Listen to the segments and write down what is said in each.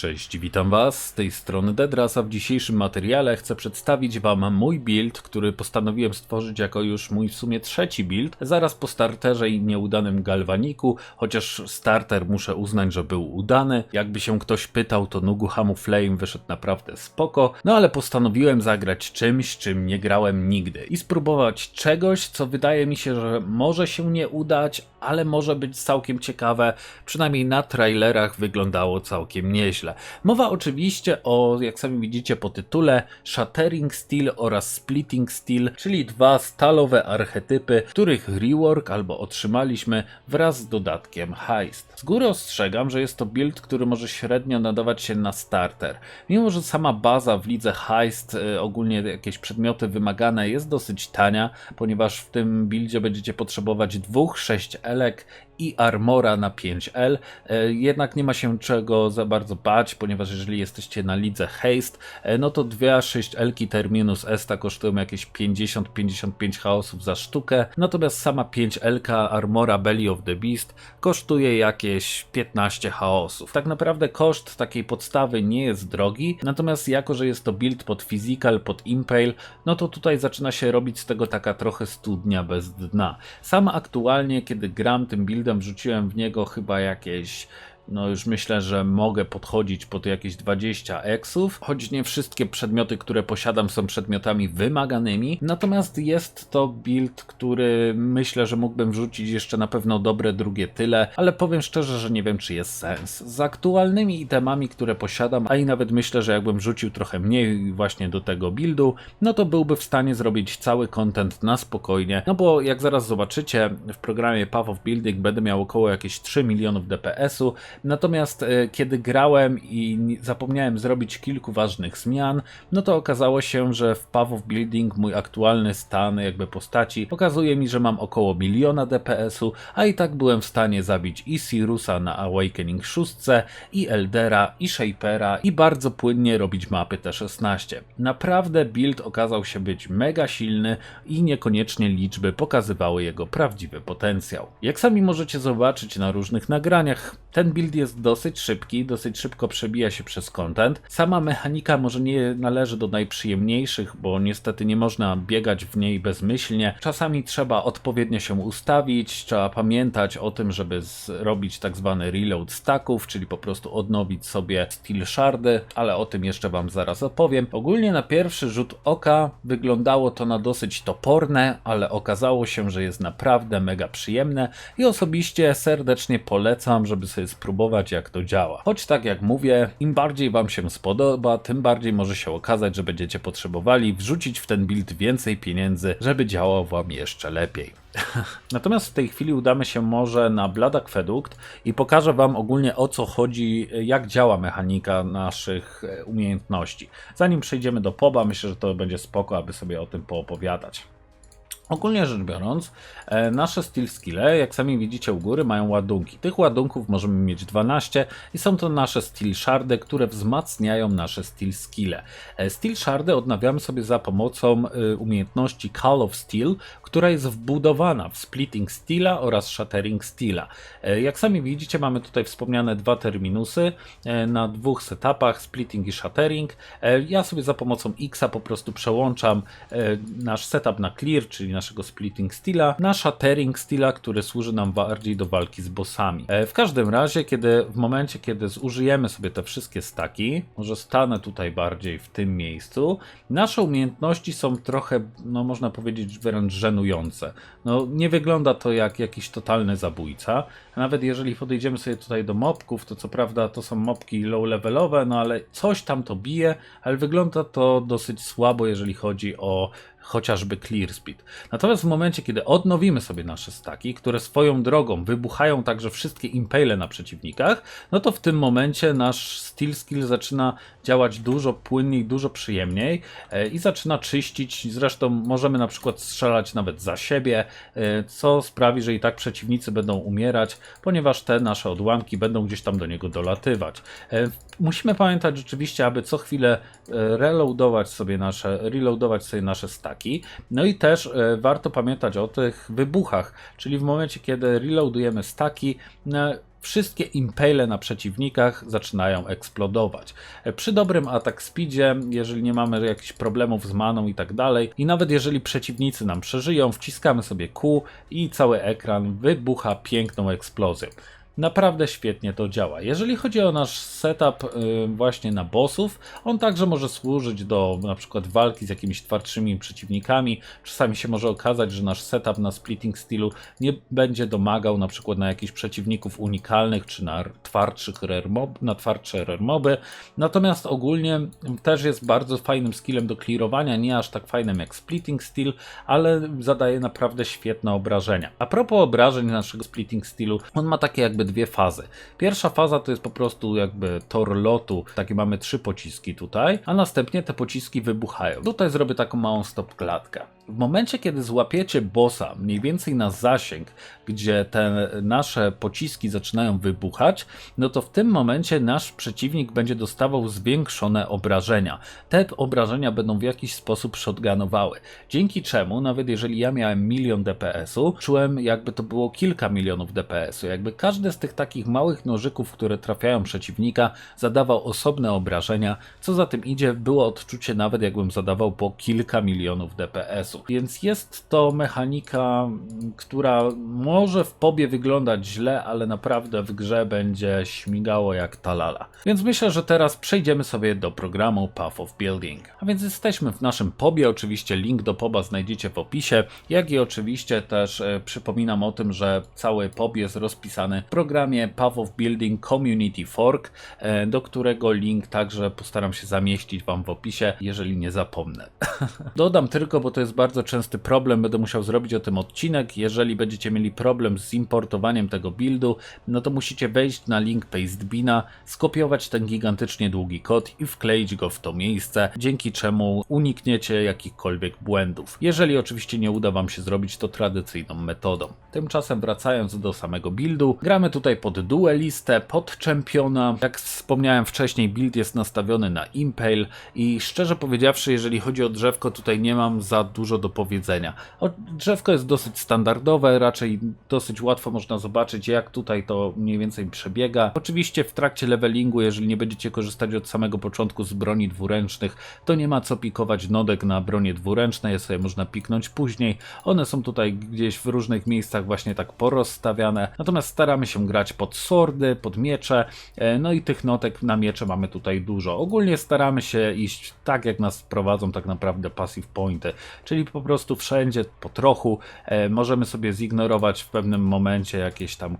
Cześć, witam Was. Z tej strony Dedras, a w dzisiejszym materiale chcę przedstawić Wam mój build, który postanowiłem stworzyć jako już mój w sumie trzeci build, zaraz po starterze i nieudanym galwaniku, chociaż starter muszę uznać, że był udany. Jakby się ktoś pytał, to Nuguhamu Flame wyszedł naprawdę spoko, no ale postanowiłem zagrać czymś, czym nie grałem nigdy. I spróbować czegoś, co wydaje mi się, że może się nie udać, ale może być całkiem ciekawe, przynajmniej na trailerach wyglądało całkiem nieźle. Mowa oczywiście o, jak sami widzicie po tytule, Shattering Steel oraz Splitting Steel, czyli dwa stalowe archetypy, których rework albo otrzymaliśmy wraz z dodatkiem Heist. Z góry ostrzegam, że jest to build, który może średnio nadawać się na starter. Mimo, że sama baza w lidze Heist, y, ogólnie jakieś przedmioty wymagane jest dosyć tania, ponieważ w tym buildzie będziecie potrzebować dwóch 6 elek i armora na 5L. E, Jednak nie ma się czego za bardzo bać, ponieważ jeżeli jesteście na lidze Haste, e, no to dwie 6L Terminus Esta kosztują jakieś 50-55 chaosów za sztukę, natomiast sama 5L armora Belly of the Beast kosztuje jakieś 15 chaosów. Tak naprawdę koszt takiej podstawy nie jest drogi, natomiast jako, że jest to build pod physical, pod impale, no to tutaj zaczyna się robić z tego taka trochę studnia bez dna. Sam aktualnie, kiedy gram tym buildem, wrzuciłem w niego chyba jakieś no już myślę, że mogę podchodzić pod jakieś 20 eksów, choć nie wszystkie przedmioty, które posiadam są przedmiotami wymaganymi, natomiast jest to build, który myślę, że mógłbym wrzucić jeszcze na pewno dobre drugie tyle, ale powiem szczerze, że nie wiem czy jest sens. Z aktualnymi itemami, które posiadam, a i nawet myślę, że jakbym rzucił trochę mniej właśnie do tego buildu, no to byłby w stanie zrobić cały content na spokojnie, no bo jak zaraz zobaczycie, w programie Path of Building będę miał około jakieś 3 milionów DPS-u, Natomiast e, kiedy grałem i ni- zapomniałem zrobić kilku ważnych zmian, no to okazało się, że w Path of Building mój aktualny stan jakby postaci pokazuje mi, że mam około miliona DPS-u, a i tak byłem w stanie zabić i Sirusa na Awakening 6, i Eldera, i Shapera i bardzo płynnie robić mapy T16. Naprawdę build okazał się być mega silny i niekoniecznie liczby pokazywały jego prawdziwy potencjał. Jak sami możecie zobaczyć na różnych nagraniach, ten build jest dosyć szybki, dosyć szybko przebija się przez content. Sama mechanika może nie należy do najprzyjemniejszych, bo niestety nie można biegać w niej bezmyślnie. Czasami trzeba odpowiednio się ustawić, trzeba pamiętać o tym, żeby zrobić tak zwany reload stacków, czyli po prostu odnowić sobie steel shardy, ale o tym jeszcze wam zaraz opowiem. Ogólnie na pierwszy rzut oka wyglądało to na dosyć toporne, ale okazało się, że jest naprawdę mega przyjemne i osobiście serdecznie polecam, żeby sobie spróbować jak to działa. Choć tak jak mówię, im bardziej wam się spodoba, tym bardziej może się okazać, że będziecie potrzebowali wrzucić w ten build więcej pieniędzy, żeby działał wam jeszcze lepiej. Natomiast w tej chwili udamy się może na Blood Aqueduct i pokażę Wam ogólnie o co chodzi, jak działa mechanika naszych e, umiejętności. Zanim przejdziemy do poba, myślę, że to będzie spoko, aby sobie o tym poopowiadać. Ogólnie rzecz biorąc, e, nasze steel skille, jak sami widzicie u góry, mają ładunki. Tych ładunków możemy mieć 12 i są to nasze steel shardy, które wzmacniają nasze steel skille. E, Steel shardy odnawiamy sobie za pomocą e, umiejętności Call of Steel, która jest wbudowana w Splitting Steela oraz Shattering Steela. Jak sami widzicie, mamy tutaj wspomniane dwa terminusy na dwóch setupach, Splitting i Shattering. Ja sobie za pomocą X po prostu przełączam nasz setup na Clear, czyli naszego Splitting Steela, na Shattering Steela, który służy nam bardziej do walki z bossami. E, W każdym razie, kiedy w momencie, kiedy zużyjemy sobie te wszystkie staki, może stanę tutaj bardziej w tym miejscu, nasze umiejętności są trochę, no można powiedzieć, wręcz żenujące. No nie wygląda to jak jakiś totalny zabójca. Nawet jeżeli podejdziemy sobie tutaj do mobków, to co prawda to są mobki low levelowe, no ale coś tam to bije, ale wygląda to dosyć słabo, jeżeli chodzi o chociażby clear speed. Natomiast w momencie, kiedy odnowimy sobie nasze staki, które swoją drogą wybuchają także wszystkie impale na przeciwnikach, no to w tym momencie nasz steel skill zaczyna działać dużo płynniej, dużo przyjemniej e, i zaczyna czyścić. Zresztą możemy na przykład strzelać nawet za siebie, e, co sprawi, że i tak przeciwnicy będą umierać, ponieważ te nasze odłamki będą gdzieś tam do niego dolatywać. E, Musimy pamiętać rzeczywiście, aby co chwilę reloadować sobie nasze, reloadować sobie nasze staki. No i też e, warto pamiętać o tych wybuchach, czyli w momencie, kiedy reloadujemy staki, e, wszystkie impale na przeciwnikach zaczynają eksplodować. E, Przy dobrym atak speedzie, jeżeli nie mamy jakichś problemów z maną i tak dalej, i nawet jeżeli przeciwnicy nam przeżyją, wciskamy sobie Q i cały ekran wybucha piękną eksplozją. Naprawdę świetnie to działa. Jeżeli chodzi o nasz setup y, właśnie na bossów, on także może służyć do na przykład walki z jakimiś twardszymi przeciwnikami. Czasami się może okazać, że nasz setup na splitting stylu nie będzie domagał na przykład na jakichś przeciwników unikalnych czy na twardszych rare mob, na twardsze rare moby. Natomiast ogólnie też jest bardzo fajnym skillem do clearowania, nie aż tak fajnym jak splitting steel, ale zadaje naprawdę świetne obrażenia. A propos obrażeń naszego splitting stylu, on ma takie jakby dwie fazy. Pierwsza faza to jest po prostu jakby tor lotu, takie mamy trzy pociski tutaj, a następnie te pociski wybuchają. Tutaj zrobię taką małą stop klatkę. W momencie, kiedy złapiecie bossa mniej więcej na zasięg, gdzie te nasze pociski zaczynają wybuchać, no to w tym momencie nasz przeciwnik będzie dostawał zwiększone obrażenia. Te obrażenia będą w jakiś sposób shotgunowały. Dzięki czemu, nawet jeżeli ja miałem milion DPS-u, czułem jakby to było kilka milionów DPS-u. Jakby każdy z tych takich małych nożyków, które trafiają przeciwnika, zadawał osobne obrażenia. Co za tym idzie, było odczucie nawet jakbym zadawał po kilka milionów DPS-u. Więc jest to mechanika, która może w pobie wyglądać źle, ale naprawdę w grze będzie śmigało jak talala. Więc myślę, że teraz przejdziemy sobie do programu Path of Building. A więc jesteśmy w naszym pobie, oczywiście link do poba znajdziecie w opisie, jak i oczywiście też e, przypominam o tym, że cały pob jest rozpisany w programie Path of Building Community Fork, e, do którego link także postaram się zamieścić Wam w opisie, jeżeli nie zapomnę. Dodam tylko, bo to jest bardzo częsty problem, będę musiał zrobić o tym odcinek. Jeżeli będziecie mieli problem z importowaniem tego buildu, no to musicie wejść na link Pastebina, skopiować ten gigantycznie długi kod i wkleić go w to miejsce, dzięki czemu unikniecie jakichkolwiek błędów. Jeżeli oczywiście nie uda Wam się zrobić to tradycyjną metodą. Tymczasem wracając do samego buildu, gramy tutaj pod duelistę, pod czempiona. Jak wspomniałem wcześniej, build jest nastawiony na Impale i szczerze powiedziawszy, jeżeli chodzi o drzewko, tutaj nie mam za dużo do powiedzenia. Drzewko jest dosyć standardowe, raczej dosyć łatwo można zobaczyć, jak tutaj to mniej więcej przebiega. Oczywiście w trakcie levelingu, jeżeli nie będziecie korzystać od samego początku z broni dwuręcznych, to nie ma co pikować nodek na bronie dwuręczne, je sobie można piknąć później. One są tutaj gdzieś w różnych miejscach właśnie tak porozstawiane. Natomiast staramy się grać pod swordy, pod miecze, e, no i tych notek na miecze mamy tutaj dużo. Ogólnie staramy się iść tak, jak nas prowadzą tak naprawdę passive pointy, czyli po prostu wszędzie po trochu. E, możemy sobie zignorować w pewnym momencie jakieś tam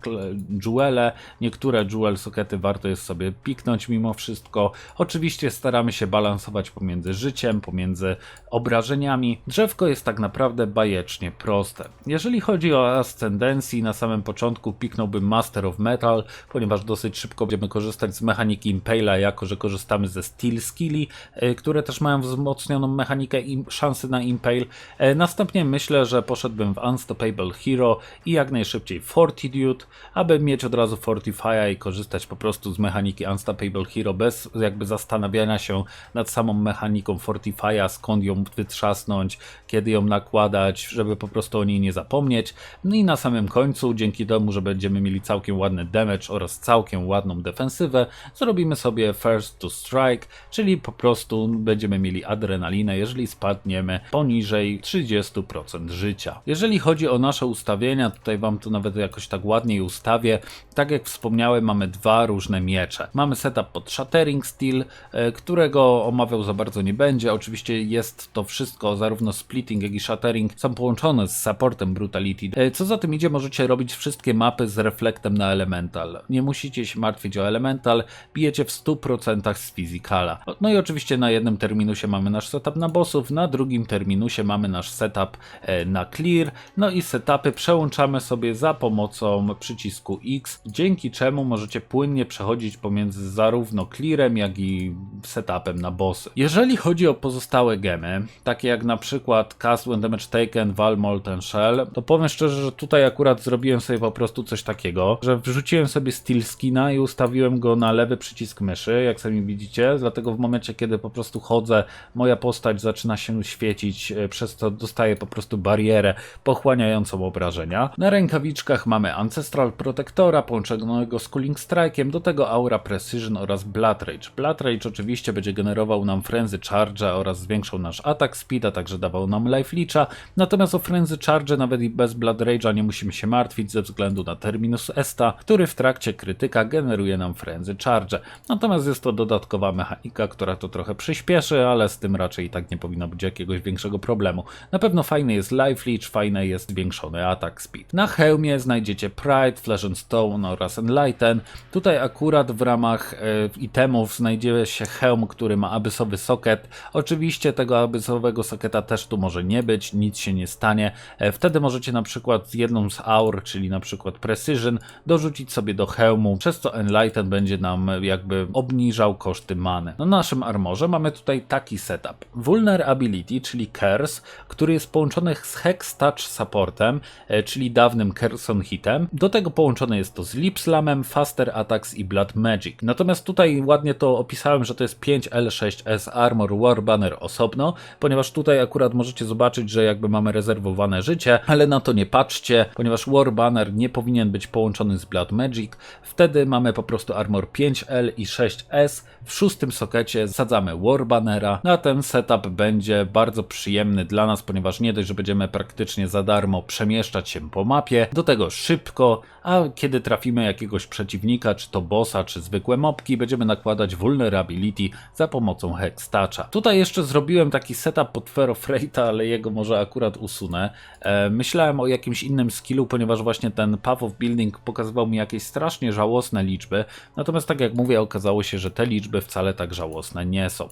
jewele. Niektóre jewel sokety warto jest sobie piknąć mimo wszystko. Oczywiście staramy się balansować pomiędzy życiem, pomiędzy obrażeniami. Drzewko jest tak naprawdę bajecznie proste. Jeżeli chodzi o ascendencji, na samym początku piknąłbym Master of Metal, ponieważ dosyć szybko będziemy korzystać z mechaniki Impala, jako że korzystamy ze Steel Skilli, e, które też mają wzmocnioną mechanikę i szansy na Impale. E, Następnie myślę, że poszedłbym w Unstoppable Hero i jak najszybciej Fortitude, aby mieć od razu Fortify'a i korzystać po prostu z mechaniki Unstoppable Hero bez jakby zastanawiania się nad samą mechaniką Fortify'a, skąd ją wytrzasnąć, kiedy ją nakładać, żeby po prostu o niej nie zapomnieć. No i na samym końcu, dzięki temu, że będziemy mieli całkiem ładny damage oraz całkiem ładną defensywę, zrobimy sobie First to Strike, czyli po prostu będziemy mieli adrenalinę, jeżeli spadniemy poniżej 30% życia. Jeżeli chodzi o nasze ustawienia, tutaj Wam to nawet jakoś tak ładniej ustawię. Tak jak wspomniałem, mamy dwa różne miecze. Mamy setup pod Shattering Steel, e, którego omawiał za bardzo nie będzie. Oczywiście jest to wszystko, zarówno splitting, jak i shattering, są połączone z supportem Brutality. E, Co za tym idzie, możecie robić wszystkie mapy z reflektem na Elemental. Nie musicie się martwić o Elemental, bijecie w 100% z Physicala. No i oczywiście na jednym terminusie mamy nasz setup na bossów, na drugim terminusie mamy nasz setup e, na clear, no i setupy przełączamy sobie za pomocą przycisku X, dzięki czemu możecie płynnie przechodzić pomiędzy zarówno clearem, jak i setupem na bossy. Jeżeli chodzi o pozostałe gemy, takie jak na przykład Cast When Damage Taken, Val Molten Shell, to powiem szczerze, że tutaj akurat zrobiłem sobie po prostu coś takiego, że wrzuciłem sobie Steel Skina i ustawiłem go na lewy przycisk myszy, jak sami widzicie, dlatego w momencie, kiedy po prostu chodzę, moja postać zaczyna się świecić, e, przez co dostaję po prostu barierę pochłaniającą obrażenia. Na rękawiczkach mamy Ancestral Protectora połączonego z Cooling Strike'iem, do tego Aura Precision oraz Blood Rage. Blood Rage oczywiście będzie generował nam Frenzy Charge oraz zwiększał nasz atak speed, a także dawał nam Life Leecha, natomiast o Frenzy Charge nawet i bez Blood Rage'a nie musimy się martwić ze względu na Terminus Esta, który w trakcie krytyka generuje nam Frenzy Charge. Natomiast jest to dodatkowa mechanika, która to trochę przyspieszy, ale z tym raczej i tak nie powinno być jakiegoś większego problemu. Na pewno fajny jest Life Leech, fajny jest zwiększony atak speed. Na hełmie znajdziecie Pride, Flesh and Stone oraz Enlighten. Tutaj akurat w ramach e, itemów znajdzie się hełm, który ma abysowy socket. Oczywiście tego abysowego socketa też tu może nie być, nic się nie stanie. E, wtedy możecie na przykład jedną z aur, czyli na przykład Precision, dorzucić sobie do hełmu, przez co Enlighten będzie nam jakby obniżał koszty many. Na naszym armorze mamy tutaj taki setup. Vulnerability, czyli Curse, który jest połączony z Hex Touch Supportem, e, czyli dawnym Kerson Hitem. Do tego połączone jest to z Lip Slamem, Faster Attacks i Blood Magic. Natomiast tutaj ładnie to opisałem, że to jest 5L6S Armor War Banner osobno, ponieważ tutaj akurat możecie zobaczyć, że jakby mamy rezerwowane życie, ale na to nie patrzcie, ponieważ War Banner nie powinien być połączony z Blood Magic. Wtedy mamy po prostu Armor 5L i 6S. W szóstym sokecie zasadzamy War Bannera. Na ten setup będzie bardzo przyjemny dla nas, ponieważ nie dość, że będziemy praktycznie za darmo przemieszczać się po mapie, do tego szybko, a kiedy trafimy jakiegoś przeciwnika, czy to bossa, czy zwykłe mopki, będziemy nakładać vulnerability za pomocą hextoucha. Tutaj jeszcze zrobiłem taki setup pod Ferrofreighta, ale jego może akurat usunę. E, myślałem o jakimś innym skillu, ponieważ właśnie ten Path of Building pokazywał mi jakieś strasznie żałosne liczby, natomiast tak jak mówię, okazało się, że te liczby wcale tak żałosne nie są.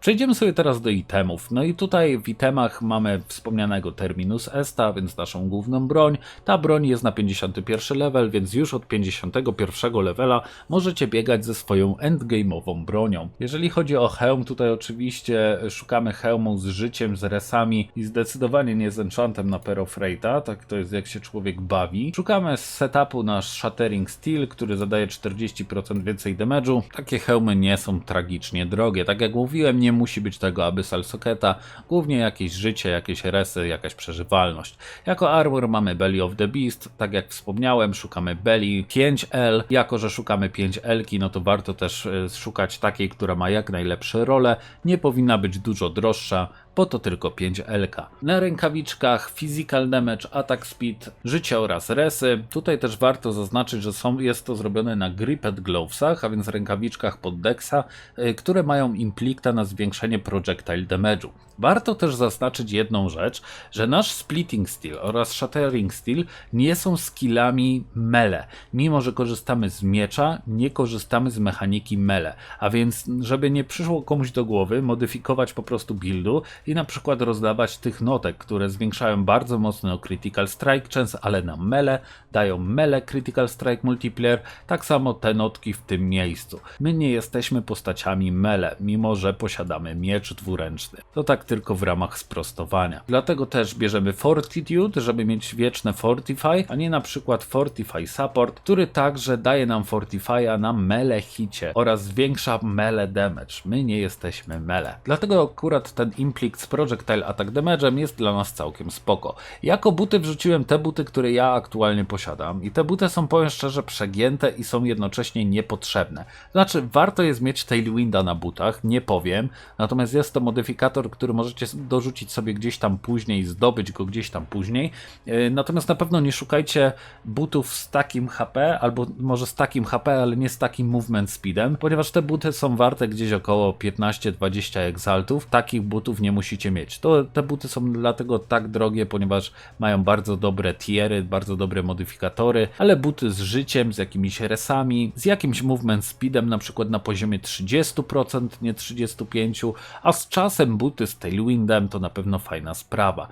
Przejdziemy sobie teraz do itemów. No i tutaj w itemach mamy wspomnianego Terminus Esta, więc naszą główną broń. Ta broń jest na 51 level, więc już od 51 levela możecie biegać ze swoją endgame'ową bronią. Jeżeli chodzi o hełm, tutaj oczywiście szukamy hełmu z życiem, z resami i zdecydowanie nie z enchantem na Perofreighta, tak to jest jak się człowiek bawi. Szukamy z setupu na Shattering Steel, który zadaje 40% więcej damage'u. Takie hełmy nie są tragicznie drogie. Tak jak mówiłem, nie musi być tego Abyssal Socketa, głównie jakieś życie, jakieś resy, jakaś przeżywalność. Jako armor mamy Belly of the Beast, tak jak wspomniałem, szukamy Belly 5L. Jako, że szukamy 5L, no to warto też e, szukać takiej, która ma jak najlepsze role. Nie powinna być dużo droższa, bo to tylko 5L. Na rękawiczkach Physical Damage, Attack Speed, życie oraz resy. Tutaj też warto zaznaczyć, że są, jest to zrobione na Gripped Glovesach, a więc rękawiczkach pod Dexa, y, które mają implikta na zwiększenie projectile damage'u. Warto też zaznaczyć jedną rzecz, że nasz Splitting Steel oraz Shattering Steel nie są skillami mele. Mimo, że korzystamy z miecza, nie korzystamy z mechaniki mele. A więc, żeby nie przyszło komuś do głowy, modyfikować po prostu buildu i na przykład rozdawać tych notek, które zwiększają bardzo mocno Critical Strike Chance, ale na mele dają mele Critical Strike Multiplier, tak samo te notki w tym miejscu. My nie jesteśmy postaciami mele, mimo że posiadamy miecz dwuręczny. To tak tylko w ramach sprostowania. Dlatego też bierzemy Fortitude, żeby mieć wieczne Fortify, a nie na przykład Fortify Support, który także daje nam Fortify'a na mele hicie oraz zwiększa mele damage. My nie jesteśmy mele. Dlatego akurat ten implik z Projectile Attack Damage'em jest dla nas całkiem spoko. Jako buty wrzuciłem te buty, które ja aktualnie posiadam i te buty są powiem szczerze przegięte i są jednocześnie niepotrzebne. Znaczy warto jest mieć Tailwinda na butach, nie powiem, natomiast jest to modyfikator, który możecie dorzucić sobie gdzieś tam później, zdobyć go gdzieś tam później. Yy, natomiast na pewno nie szukajcie butów z takim HP, albo może z takim HP, ale nie z takim movement speedem, ponieważ te buty są warte gdzieś około 15-20 exaltów. Takich butów nie musicie mieć. To, te buty są dlatego tak drogie, ponieważ mają bardzo dobre tiery, bardzo dobre modyfikatory, ale buty z życiem, z jakimiś resami, z jakimś movement speedem, na przykład na poziomie 30%, nie 35%, a z czasem buty z tailwindem to na pewno fajna sprawa.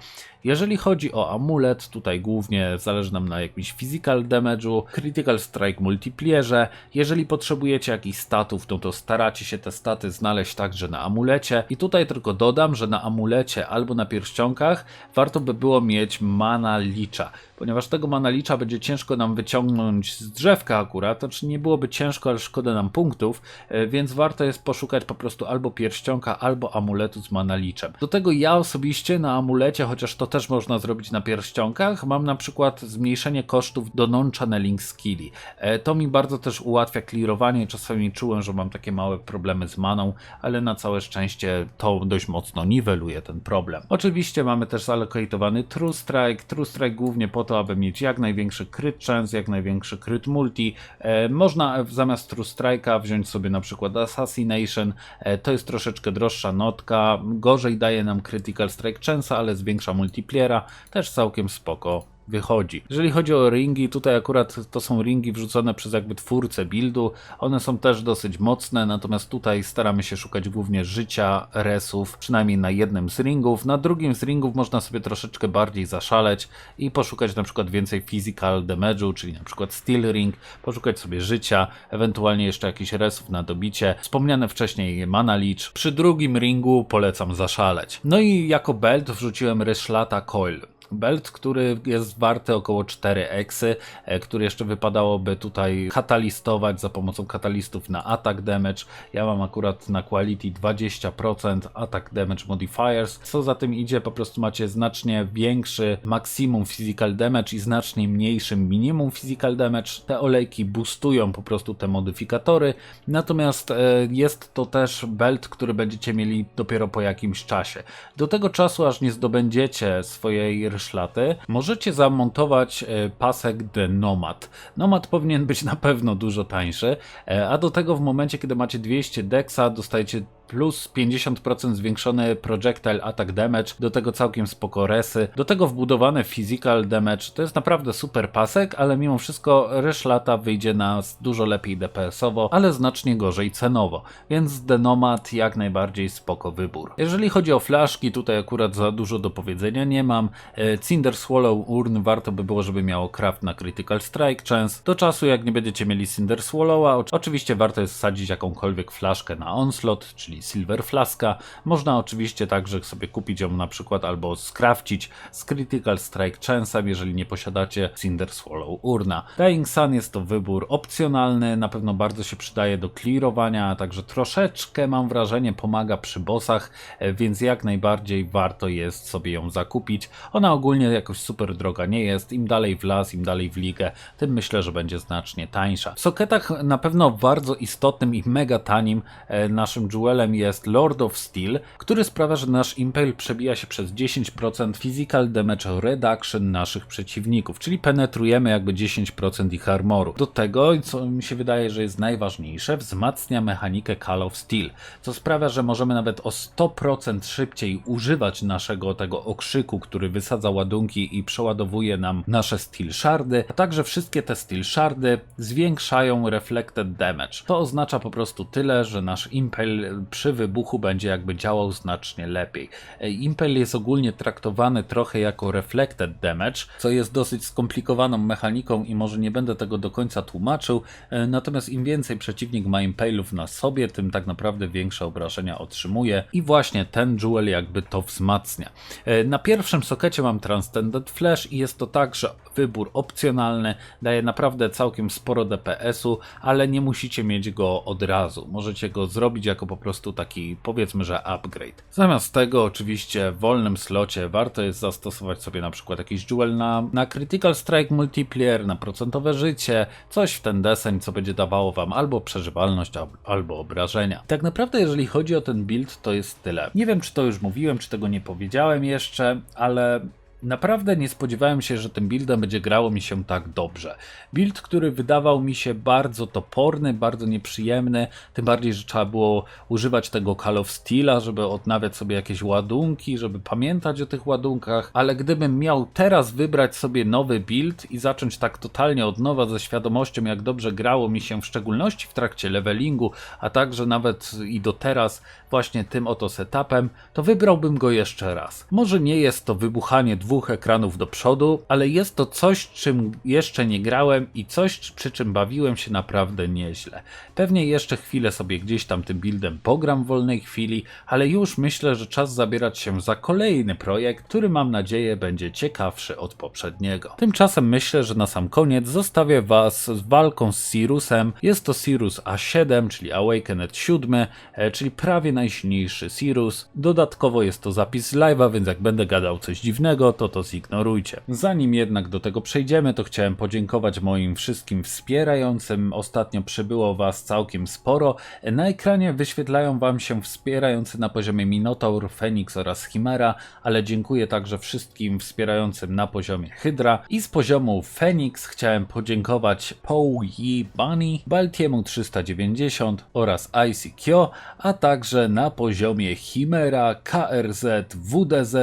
Jeżeli chodzi o amulet, tutaj głównie zależy nam na jakimś physical damage'u, critical strike multiplierze. Jeżeli potrzebujecie jakichś statów, no to staracie się te staty znaleźć także na amulecie. I tutaj tylko dodam, że na amulecie albo na pierścionkach warto by było mieć mana licza, ponieważ tego mana licza będzie ciężko nam wyciągnąć z drzewka akurat, znaczy nie byłoby ciężko, ale szkoda nam punktów, e, więc warto jest poszukać po prostu albo pierścionka, albo amuletu z mana liczem. Do tego ja osobiście na amulecie, chociaż to też można zrobić na pierścionkach, mam na przykład zmniejszenie kosztów do non-channeling skilli. E, To mi bardzo też ułatwia clearowanie, czasami czułem, że mam takie małe problemy z maną, ale na całe szczęście to dość mocno niweluje ten problem. Oczywiście mamy też zalokatowany True Strike, True Strike głównie po to, aby mieć jak największy crit chance, jak największy crit multi. E, Można zamiast True Strike'a wziąć sobie na przykład Assassination, E, to jest troszeczkę droższa notka, gorzej daje nam Critical Strike Chance'a, ale zwiększa multipliera, też całkiem spoko wychodzi. Jeżeli chodzi o ringi, tutaj akurat to są ringi wrzucone przez jakby twórcę buildu. One są też dosyć mocne, natomiast tutaj staramy się szukać głównie życia, resów, przynajmniej na jednym z ringów. Na drugim z ringów można sobie troszeczkę bardziej zaszaleć i poszukać na przykład więcej physical damage'u, czyli na przykład steel ring, poszukać sobie życia, ewentualnie jeszcze jakichś resów na dobicie. Wspomniane wcześniej mana leech. Przy drugim ringu polecam zaszaleć. No i jako belt wrzuciłem Ryszlata Coil. Belt, który jest warty około 4 eksy, e, który jeszcze wypadałoby tutaj katalistować za pomocą katalistów na attack damage. Ja mam akurat na quality 20% attack damage modifiers. Co za tym idzie, po prostu macie znacznie większy maksimum physical damage i znacznie mniejszy minimum physical damage. Te olejki boostują po prostu te modyfikatory, natomiast e, jest to też belt, który będziecie mieli dopiero po jakimś czasie. Do tego czasu, aż nie zdobędziecie swojej ryszlaty, możecie zamontować e, pasek The Nomad. Nomad powinien być na pewno dużo tańszy, e, a do tego w momencie, kiedy macie 200 dexa, dostajecie plus 50% zwiększony projectile attack damage, do tego całkiem spoko resy, do tego wbudowane physical damage. To jest naprawdę super pasek, ale mimo wszystko ryszlata wyjdzie nas dużo lepiej DPS-owo, ale znacznie gorzej cenowo, więc The Nomad jak najbardziej spoko wybór. Jeżeli chodzi o flaszki, tutaj akurat za dużo do powiedzenia nie mam. E, Cinder Swallow Urn warto by było, żeby miało craft na Critical Strike Chance. Do czasu jak nie będziecie mieli Cinder Swallowa, oczy- oczywiście warto jest wsadzić jakąkolwiek flaszkę na Onslaught, czyli Silver Flaska. Można oczywiście także sobie kupić ją na przykład albo skrafcić z Critical Strike Chance'em, jeżeli nie posiadacie Cinder Swallow Urna. Dying Sun jest to wybór opcjonalny, na pewno bardzo się przydaje do clearowania, a także troszeczkę mam wrażenie pomaga przy bossach, więc jak najbardziej warto jest sobie ją zakupić. Ona ogólnie jakoś super droga nie jest, im dalej w las, im dalej w ligę, tym myślę, że będzie znacznie tańsza. W soketach na pewno bardzo istotnym i mega tanim e, naszym jewelem jest Lord of Steel, który sprawia, że nasz Impale przebija się przez 10% physical damage reduction naszych przeciwników, czyli penetrujemy jakby 10% ich armoru. Do tego, co mi się wydaje, że jest najważniejsze, wzmacnia mechanikę Call of Steel, co sprawia, że możemy nawet o 100% szybciej używać naszego tego okrzyku, który wysadza ładunki i przeładowuje nam nasze steel shardy, a także wszystkie te steel shardy zwiększają reflected damage. To oznacza po prostu tyle, że nasz Impel przy wybuchu będzie jakby działał znacznie lepiej. E, Impel jest ogólnie traktowany trochę jako reflected damage, co jest dosyć skomplikowaną mechaniką i może nie będę tego do końca tłumaczył, e, natomiast im więcej przeciwnik ma Impalów na sobie, tym tak naprawdę większe obrażenia otrzymuje i właśnie ten jewel jakby to wzmacnia. E, Na pierwszym sokecie mam Transcended Flash i jest to także wybór opcjonalny, daje naprawdę całkiem sporo DPS-u, ale nie musicie mieć go od razu. Możecie go zrobić jako po prostu taki powiedzmy, że upgrade. Zamiast tego oczywiście w wolnym slocie warto jest zastosować sobie na przykład jakiś jewel na, na Critical Strike Multiplier, na procentowe życie, coś w ten deseń, co będzie dawało wam albo przeżywalność, al- albo obrażenia. Tak naprawdę jeżeli chodzi o ten build, to jest tyle. Nie wiem, czy to już mówiłem, czy tego nie powiedziałem jeszcze, ale Naprawdę nie spodziewałem się, że tym buildem będzie grało mi się tak dobrze. Build, który wydawał mi się bardzo toporny, bardzo nieprzyjemny, tym bardziej, że trzeba było używać tego Call of Steel'a, żeby odnawiać sobie jakieś ładunki, żeby pamiętać o tych ładunkach, ale gdybym miał teraz wybrać sobie nowy build i zacząć tak totalnie od nowa ze świadomością, jak dobrze grało mi się w szczególności w trakcie levelingu, a także nawet i do teraz właśnie tym oto setupem, to wybrałbym go jeszcze raz. Może nie jest to wybuchanie dwóch ekranów do przodu, ale jest to coś, czym jeszcze nie grałem i coś, przy czym bawiłem się naprawdę nieźle. Pewnie jeszcze chwilę sobie gdzieś tam tym buildem pogram w wolnej chwili, ale już myślę, że czas zabierać się za kolejny projekt, który mam nadzieję będzie ciekawszy od poprzedniego. Tymczasem myślę, że na sam koniec zostawię Was z walką z Sirusem. Jest to Sirus A7, czyli Awakened 7, e, czyli prawie najsilniejszy Sirus. Dodatkowo jest to zapis live'a, więc jak będę gadał coś dziwnego, to to zignorujcie. Zanim jednak do tego przejdziemy, to chciałem podziękować moim wszystkim wspierającym. Ostatnio przybyło Was całkiem sporo. Na ekranie wyświetlają Wam się wspierający na poziomie Minotaur, Phoenix oraz Chimera, ale dziękuję także wszystkim wspierającym na poziomie Hydra. I z poziomu Phoenix chciałem podziękować Pou Yi Bunny, Baltiemu 390 oraz Icy Kyo, a także na poziomie Chimera, KRZ, WDZ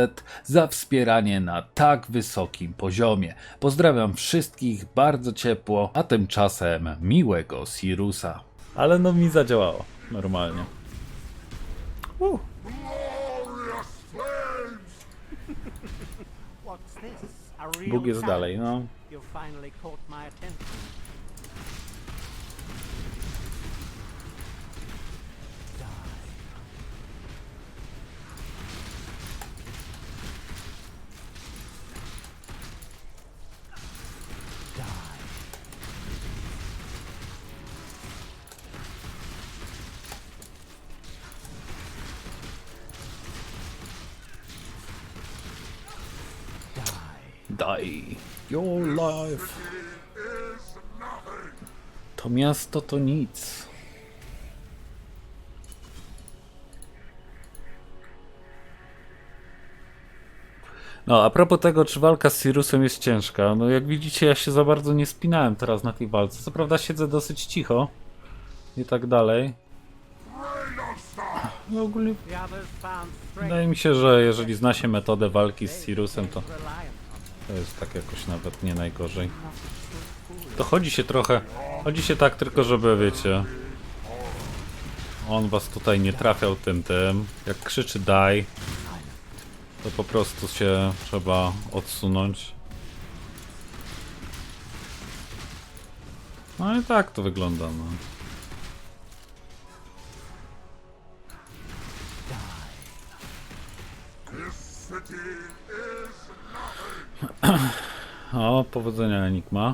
za wspieranie na tak wysokim poziomie. Pozdrawiam wszystkich bardzo ciepło, a tymczasem miłego Sirusa. Ale no mi zadziałało normalnie. Uh. Bóg jest dalej, no. Die. Your life. To miasto to nic. No, a propos tego, czy walka z Sirusem jest ciężka, no jak widzicie, ja się za bardzo nie spinałem teraz na tej walce. Co prawda siedzę dosyć cicho i tak dalej. No ogólnie wydaje mi się, że jeżeli zna się metodę walki z Sirusem, to. To jest tak jakoś nawet nie najgorzej. To chodzi się trochę. Chodzi się tak tylko, żeby wiecie. On was tutaj nie trafiał tym tym. Jak krzyczy daj, to po prostu się trzeba odsunąć. No i tak to wygląda, no. O, powodzenia Enigma.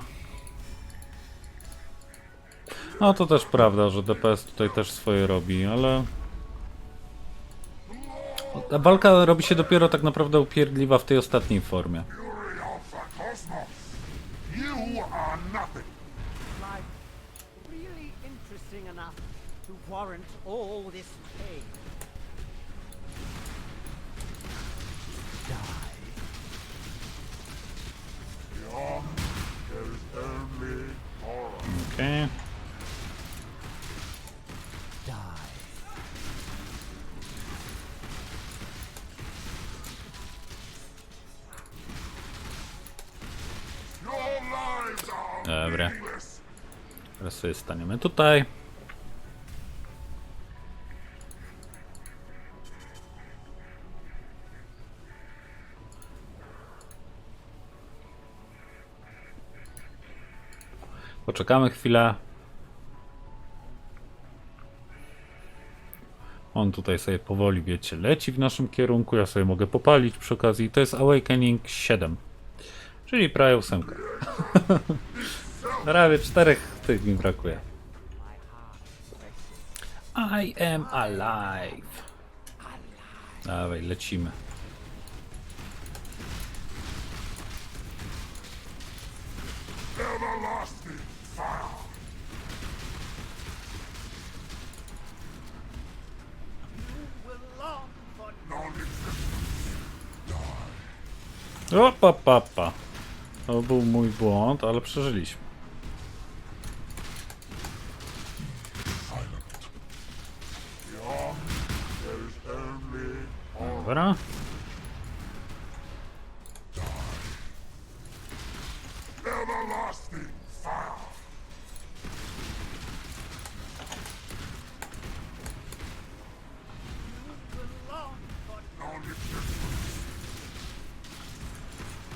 No to też prawda, że DPS tutaj też swoje robi, ale... Ta walka robi się dopiero tak naprawdę upierdliwa w tej ostatniej formie. really interesting enough to warrant all this pain. Teraz sobie staniemy tutaj. Poczekamy chwilę. On tutaj sobie powoli, wiecie, leci w naszym kierunku. Ja sobie mogę popalić przy okazji. To jest Awakening 7. Czyli prawie ósemka. Prawie czterech tych mi brakuje. I am alive. Dawaj, lecimy. Opa, papa. To był mój błąd, ale przeżyliśmy. Dobra.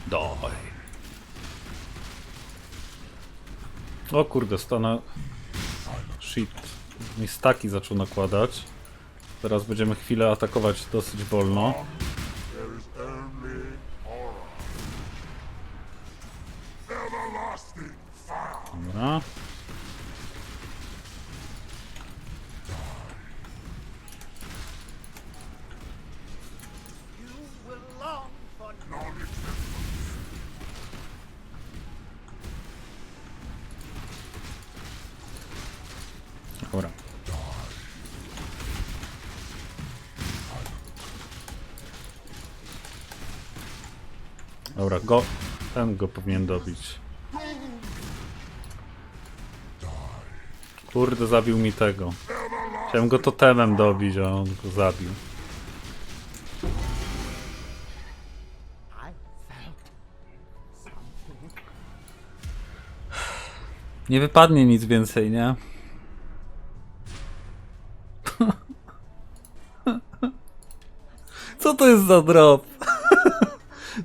Daj. O kurde, stana... Shit. Mi staki zaczął nakładać. Teraz będziemy chwilę atakować dosyć wolno. Dobra. Dobra. Dobra, go... Ten go powinien dobić. Kurde, zabił mi tego. Chciałem go totemem dobić, a on go zabił. Nie wypadnie nic więcej, nie? Co to jest za drop?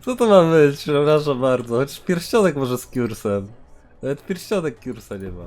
Co to ma być? Przepraszam bardzo. Chociaż pierścionek może z Cursem. Nawet pierścionek Cursa nie ma.